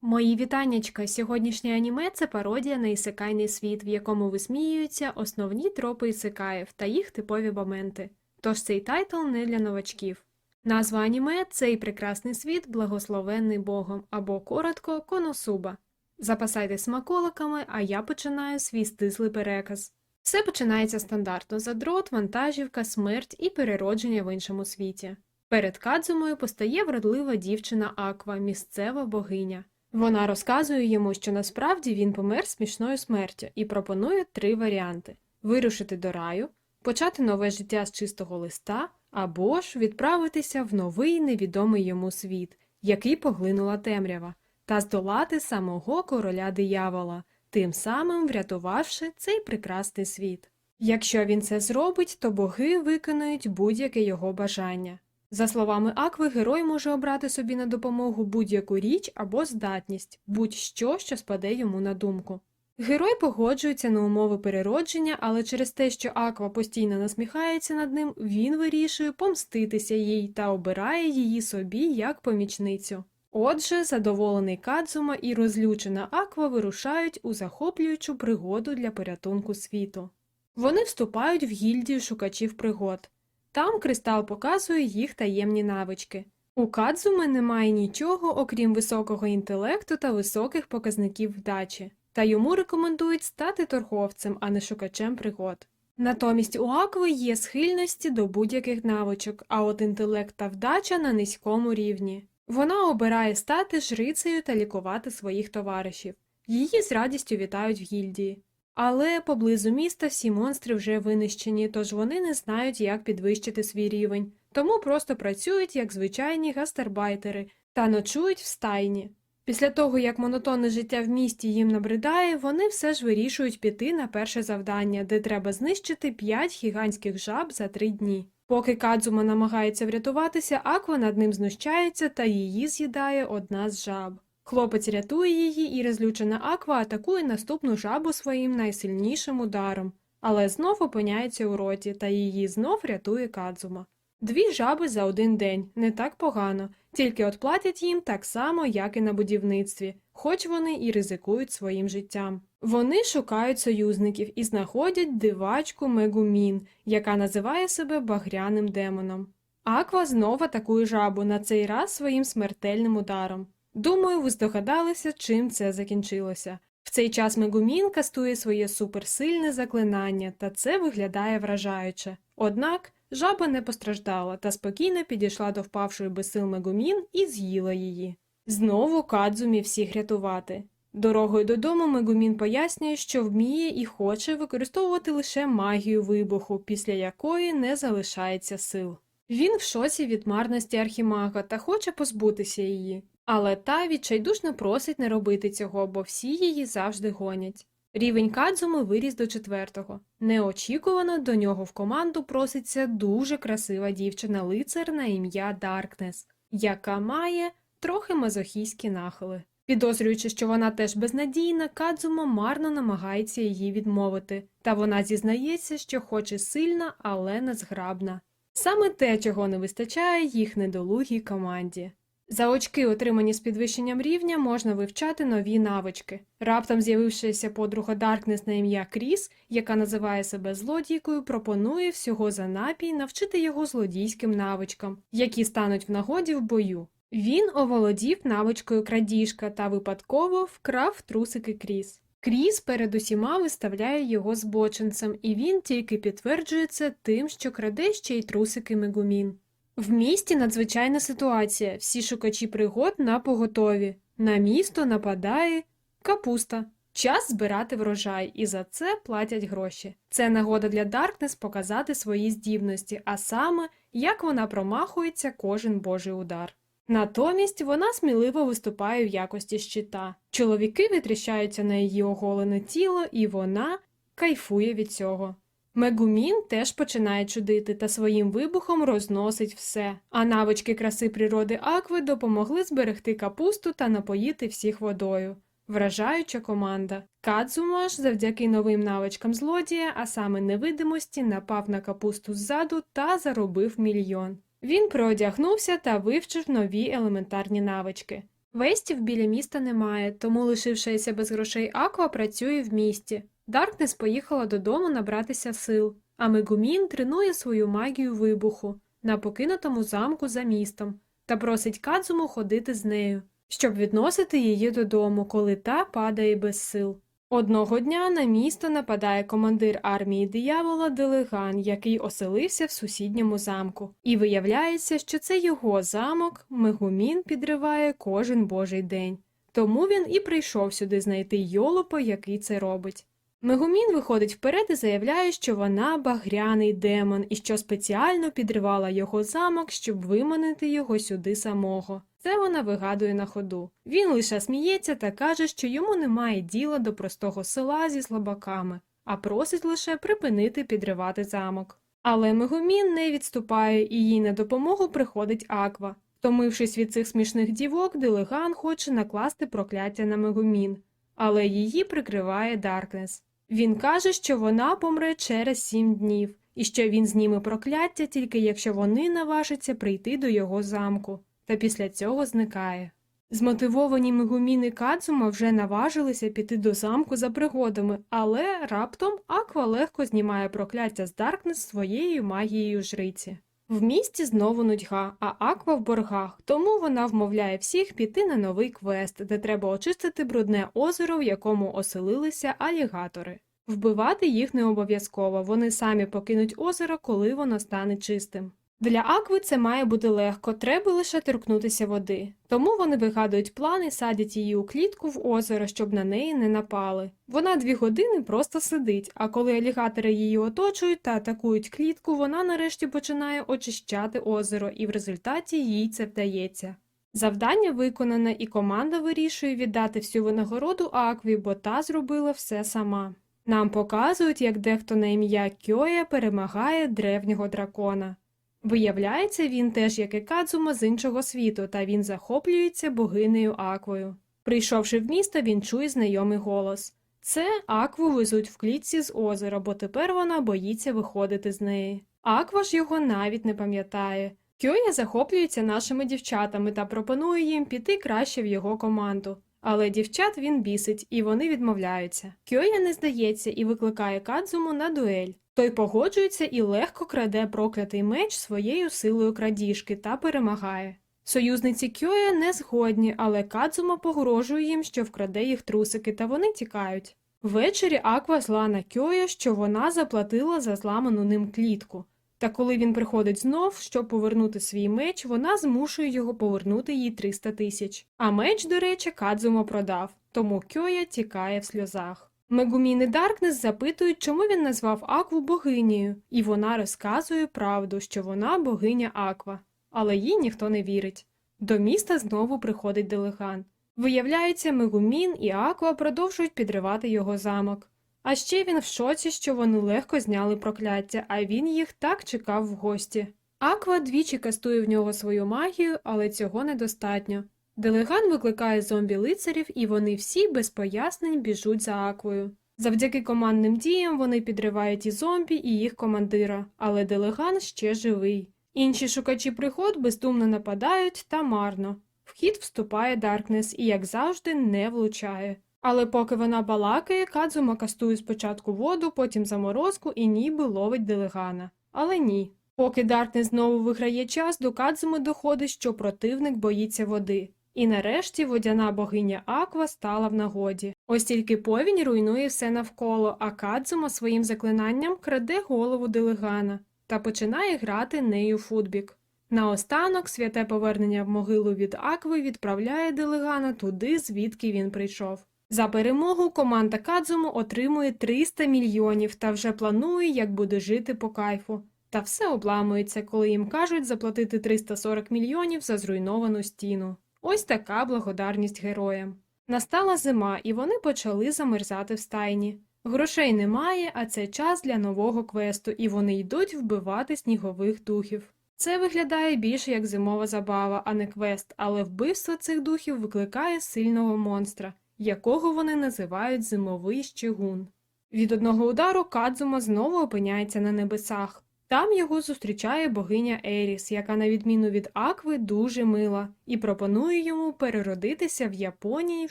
Мої вітаннячка! Сьогоднішнє аніме це пародія на ісекайний світ, в якому висміюються основні тропи ісекаїв та їх типові моменти. Тож цей тайтл не для новачків. Назва аніме цей прекрасний світ, благословенний Богом, або коротко Коносуба. Запасайтесь смаколиками, а я починаю свій стислий переказ. Все починається стандартно задрот, вантажівка, смерть і переродження в іншому світі. Перед Кадзумою постає вродлива дівчина Аква, місцева богиня. Вона розказує йому, що насправді він помер смішною смертю і пропонує три варіанти: вирушити до раю, почати нове життя з чистого листа, або ж відправитися в новий невідомий йому світ, який поглинула темрява, та здолати самого короля диявола, тим самим врятувавши цей прекрасний світ. Якщо він це зробить, то боги виконують будь-яке його бажання. За словами Акви, герой може обрати собі на допомогу будь-яку річ або здатність, будь-що, що спаде йому на думку. Герой погоджується на умови переродження, але через те, що Аква постійно насміхається над ним, він вирішує помститися їй та обирає її собі як помічницю. Отже, задоволений Кадзума і розлючена Аква вирушають у захоплюючу пригоду для порятунку світу. Вони вступають в гільдію шукачів пригод. Там кристал показує їх таємні навички. У Кадзуми немає нічого, окрім високого інтелекту та високих показників вдачі, та йому рекомендують стати торговцем, а не шукачем пригод. Натомість у Акви є схильності до будь-яких навичок, а от інтелект та вдача на низькому рівні. Вона обирає стати жрицею та лікувати своїх товаришів. Її з радістю вітають в гільдії. Але поблизу міста всі монстри вже винищені, тож вони не знають, як підвищити свій рівень, тому просто працюють як звичайні гастербайтери та ночують в стайні. Після того, як монотонне життя в місті їм набридає, вони все ж вирішують піти на перше завдання, де треба знищити 5 гігантських жаб за 3 дні. Поки Кадзума намагається врятуватися, Аква над ним знущається та її з'їдає одна з жаб. Хлопець рятує її, і розлючена Аква атакує наступну жабу своїм найсильнішим ударом, але знов опиняється у роті, та її знов рятує Кадзума. Дві жаби за один день не так погано, тільки от платять їм так само, як і на будівництві, хоч вони і ризикують своїм життям. Вони шукають союзників і знаходять дивачку Мегумін, яка називає себе багряним демоном. Аква знов атакує жабу на цей раз своїм смертельним ударом. Думаю, ви здогадалися, чим це закінчилося. В цей час Мегумін кастує своє суперсильне заклинання, та це виглядає вражаюче. Однак жаба не постраждала та спокійно підійшла до впавшої без Мегумін і з'їла її. Знову Кадзумі всіх рятувати. Дорогою додому Мегумін пояснює, що вміє і хоче використовувати лише магію вибуху, після якої не залишається сил. Він в шоці від марності архімага та хоче позбутися її. Але та відчайдушно просить не робити цього, бо всі її завжди гонять. Рівень Кадзуми виріс до четвертого. Неочікувано до нього в команду проситься дуже красива дівчина-лицар на ім'я Даркнес, яка має трохи мазохійські нахили. Підозрюючи, що вона теж безнадійна, Кадзума марно намагається її відмовити, та вона зізнається, що хоче сильна, але не зграбна. Саме те, чого не вистачає їх недолугій команді. За очки, отримані з підвищенням рівня, можна вивчати нові навички. Раптом з'явившися подруга Даркнес на ім'я Кріс, яка називає себе злодійкою, пропонує всього за напій навчити його злодійським навичкам, які стануть в нагоді в бою. Він оволодів навичкою крадіжка та випадково вкрав трусики Кріс. Кріс перед усіма виставляє його збочинцем, і він тільки підтверджує це тим, що краде ще й трусики Мегумін. В місті надзвичайна ситуація, всі шукачі пригод на поготові. На місто нападає капуста. Час збирати врожай, і за це платять гроші. Це нагода для Даркнес показати свої здібності, а саме, як вона промахується кожен божий удар. Натомість вона сміливо виступає в якості щита. Чоловіки витріщаються на її оголене тіло, і вона кайфує від цього. Мегумін теж починає чудити та своїм вибухом розносить все, а навички краси природи Акви допомогли зберегти капусту та напоїти всіх водою. Вражаюча команда. Кадзума ж завдяки новим навичкам злодія, а саме невидимості, напав на капусту ззаду та заробив мільйон. Він проодягнувся та вивчив нові елементарні навички. Вестів біля міста немає, тому, лишившися без грошей Аква, працює в місті. Даркнес поїхала додому набратися сил, а Мегумін тренує свою магію вибуху на покинутому замку за містом та просить Кадзуму ходити з нею, щоб відносити її додому, коли та падає без сил. Одного дня на місто нападає командир армії диявола Делеган, який оселився в сусідньому замку. І виявляється, що це його замок Мегумін підриває кожен божий день. Тому він і прийшов сюди знайти йолопа, який це робить. Мегумін виходить вперед і заявляє, що вона багряний демон і що спеціально підривала його замок, щоб виманити його сюди самого. Це вона вигадує на ходу. Він лише сміється та каже, що йому немає діла до простого села зі слабаками, а просить лише припинити підривати замок. Але Мегумін не відступає і їй на допомогу приходить Аква. Втомившись від цих смішних дівок, Делеган хоче накласти прокляття на Мегумін, але її прикриває Даркнес. Він каже, що вона помре через сім днів, і що він зніме прокляття тільки якщо вони наважаться прийти до його замку, та після цього зникає. Змотивовані Мегуміни Кадзума вже наважилися піти до замку за пригодами, але раптом Аква легко знімає прокляття з Даркнес своєю магією жриці. В місті знову нудьга, а Аква в боргах, тому вона вмовляє всіх піти на новий квест, де треба очистити брудне озеро, в якому оселилися алігатори. Вбивати їх не обов'язково, вони самі покинуть озеро, коли воно стане чистим. Для Акви це має бути легко, треба лише торкнутися води. Тому вони вигадують план і садять її у клітку в озеро, щоб на неї не напали. Вона дві години просто сидить, а коли алігатори її оточують та атакують клітку, вона нарешті починає очищати озеро, і в результаті їй це вдається. Завдання виконане, і команда вирішує віддати всю винагороду Акві, бо та зробила все сама. Нам показують, як дехто на ім'я Кьоя перемагає древнього дракона. Виявляється, він теж як і Кадзума з іншого світу, та він захоплюється богинею Аквою. Прийшовши в місто, він чує знайомий голос. Це Акву везуть в клітці з озера, бо тепер вона боїться виходити з неї. Аква ж його навіть не пам'ятає. Кьоя захоплюється нашими дівчатами та пропонує їм піти краще в його команду. Але дівчат він бісить, і вони відмовляються. Кьоя не здається і викликає Кадзуму на дуель. Той погоджується і легко краде проклятий меч своєю силою крадіжки та перемагає. Союзниці Кьоя не згодні, але Кадзума погрожує їм, що вкраде їх трусики, та вони тікають. Ввечері Аква зла на Кьоя, що вона заплатила за зламану ним клітку. Та коли він приходить знов, щоб повернути свій меч, вона змушує його повернути їй 300 тисяч. А меч, до речі, Кадзума продав, тому Кьоя тікає в сльозах. Мегумін і Даркнес запитують, чому він назвав Акву богинею, і вона розказує правду, що вона богиня Аква, але їй ніхто не вірить. До міста знову приходить делеган. Виявляється, Мегумін і Аква продовжують підривати його замок. А ще він в шоці, що вони легко зняли прокляття, а він їх так чекав в гості. Аква двічі кастує в нього свою магію, але цього недостатньо. Делеган викликає зомбі-лицарів, і вони всі без пояснень біжуть за Аквою. Завдяки командним діям вони підривають і зомбі, і їх командира, але делеган ще живий. Інші шукачі пригод бездумно нападають та марно. В хід вступає Даркнес і, як завжди, не влучає. Але поки вона балакає, Кадзума кастує спочатку воду, потім заморозку і ніби ловить делегана. Але ні. Поки Даркнес знову виграє час, до Кадзуми доходить, що противник боїться води. І нарешті водяна богиня Аква стала в нагоді. Ось тільки повінь руйнує все навколо, а Кадзума своїм заклинанням краде голову делегана та починає грати нею футбік. Наостанок святе повернення в могилу від Акви відправляє делегана туди, звідки він прийшов. За перемогу команда Кадзуму отримує 300 мільйонів та вже планує, як буде жити по кайфу. Та все обламується, коли їм кажуть заплатити 340 мільйонів за зруйновану стіну. Ось така благодарність героям. Настала зима, і вони почали замерзати в стайні. Грошей немає, а це час для нового квесту, і вони йдуть вбивати снігових духів. Це виглядає більше як зимова забава, а не квест, але вбивство цих духів викликає сильного монстра, якого вони називають зимовий щегун. Від одного удару Кадзума знову опиняється на небесах. Там його зустрічає богиня Еріс, яка, на відміну від Акви, дуже мила, і пропонує йому переродитися в Японії в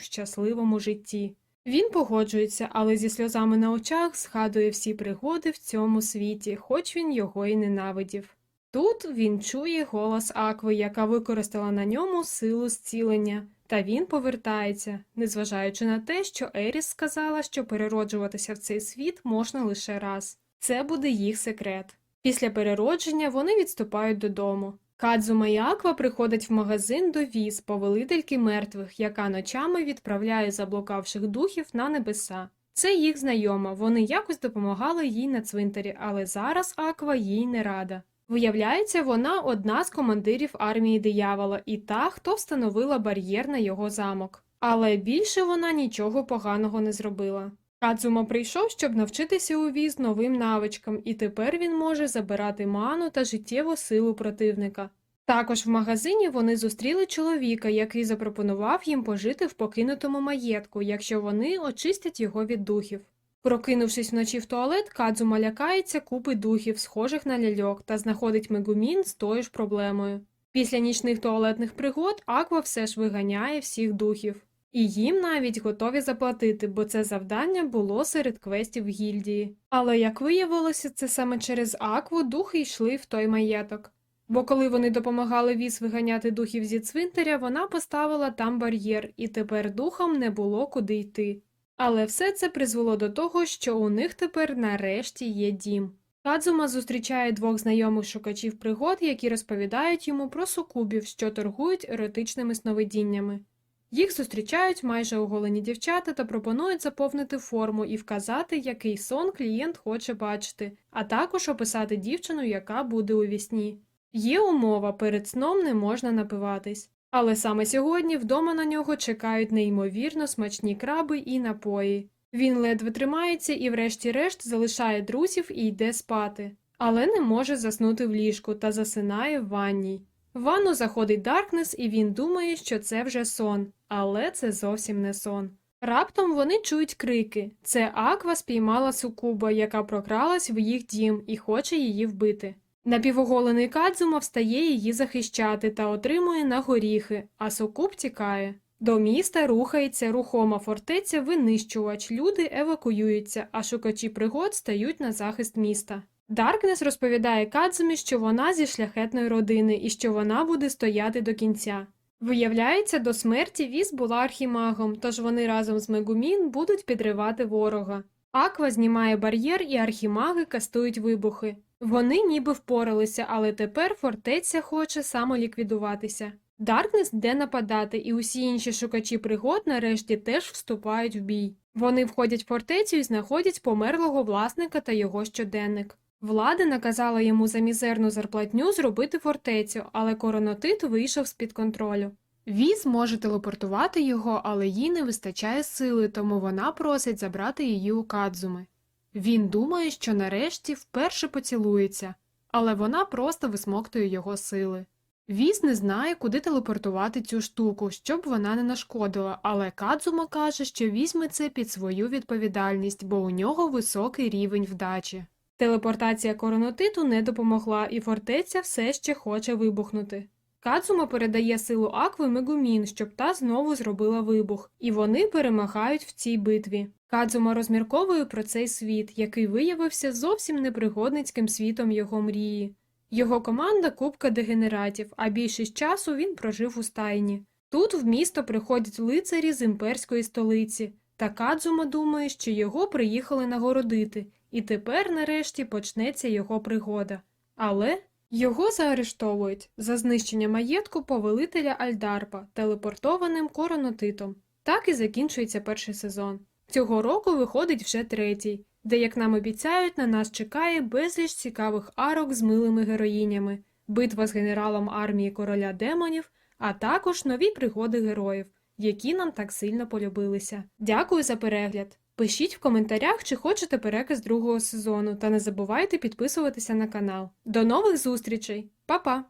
щасливому житті. Він погоджується, але зі сльозами на очах згадує всі пригоди в цьому світі, хоч він його й ненавидів. Тут він чує голос Акви, яка використала на ньому силу зцілення, та він повертається, незважаючи на те, що Еріс сказала, що перероджуватися в цей світ можна лише раз. Це буде їх секрет. Після переродження вони відступають додому. Кадзума і Аква приходять в магазин до віз, повелительки мертвих, яка ночами відправляє заблукавших духів на небеса. Це їх знайома, вони якось допомагали їй на цвинтарі, але зараз Аква їй не рада. Виявляється, вона одна з командирів армії диявола і та, хто встановила бар'єр на його замок. Але більше вона нічого поганого не зробила. Кадзума прийшов, щоб навчитися у віз новим навичкам, і тепер він може забирати ману та життєву силу противника. Також в магазині вони зустріли чоловіка, який запропонував їм пожити в покинутому маєтку, якщо вони очистять його від духів. Прокинувшись вночі в туалет, Кадзума лякається купи духів, схожих на ляльок, та знаходить Мегумін з тою ж проблемою. Після нічних туалетних пригод Аква все ж виганяє всіх духів. І їм навіть готові заплатити, бо це завдання було серед квестів гільдії. Але як виявилося, це саме через Акву духи йшли в той маєток. Бо коли вони допомагали віз виганяти духів зі цвинтаря, вона поставила там бар'єр, і тепер духам не було куди йти. Але все це призвело до того, що у них тепер нарешті є дім. Кадзума зустрічає двох знайомих шукачів пригод, які розповідають йому про сукубів, що торгують еротичними сновидіннями. Їх зустрічають майже оголені дівчата та пропонують заповнити форму і вказати, який сон клієнт хоче бачити, а також описати дівчину, яка буде у вісні. Є умова, перед сном не можна напиватись. Але саме сьогодні вдома на нього чекають неймовірно смачні краби і напої. Він ледве тримається і, врешті-решт, залишає друзів і йде спати, але не може заснути в ліжку та засинає в ванній. В ванну заходить Даркнес, і він думає, що це вже сон, але це зовсім не сон. Раптом вони чують крики. Це Аква спіймала сукуба, яка прокралась в їх дім і хоче її вбити. Напівоголений Кадзума встає її захищати та отримує на горіхи, а сукуб тікає. До міста рухається рухома фортеця винищувач, люди евакуюються, а шукачі пригод стають на захист міста. Даркнес розповідає Кадзумі, що вона зі шляхетної родини і що вона буде стояти до кінця. Виявляється, до смерті Віз була архімагом, тож вони разом з Мегумін будуть підривати ворога. Аква знімає бар'єр і архімаги кастують вибухи. Вони ніби впоралися, але тепер фортеця хоче самоліквідуватися. Даркнес йде нападати, і усі інші шукачі пригод нарешті теж вступають в бій. Вони входять в фортецю і знаходять померлого власника та його щоденник. Влада наказала йому за мізерну зарплатню зробити фортецю, але коронотит вийшов з-під контролю. Віз може телепортувати його, але їй не вистачає сили, тому вона просить забрати її у Кадзуми. Він думає, що нарешті вперше поцілується, але вона просто висмоктує його сили. Віз не знає, куди телепортувати цю штуку, щоб вона не нашкодила, але Кадзума каже, що візьме це під свою відповідальність, бо у нього високий рівень вдачі. Телепортація коронотиту не допомогла, і фортеця все ще хоче вибухнути. Кадзума передає силу Акви Мегумін, щоб та знову зробила вибух, і вони перемагають в цій битві. Кадзума розмірковує про цей світ, який виявився зовсім непригодницьким світом його мрії. Його команда купка дегенератів, а більшість часу він прожив у стайні. Тут в місто приходять лицарі з імперської столиці, та Кадзума думає, що його приїхали нагородити, і тепер нарешті почнеться його пригода. Але його заарештовують за знищення маєтку повелителя Альдарпа, телепортованим коронотитом. Так і закінчується перший сезон. Цього року виходить вже третій, де, як нам обіцяють, на нас чекає безліч цікавих арок з милими героїнями, битва з генералом армії короля демонів, а також нові пригоди героїв, які нам так сильно полюбилися. Дякую за перегляд! Пишіть в коментарях, чи хочете переказ другого сезону, та не забувайте підписуватися на канал. До нових зустрічей! Па-па!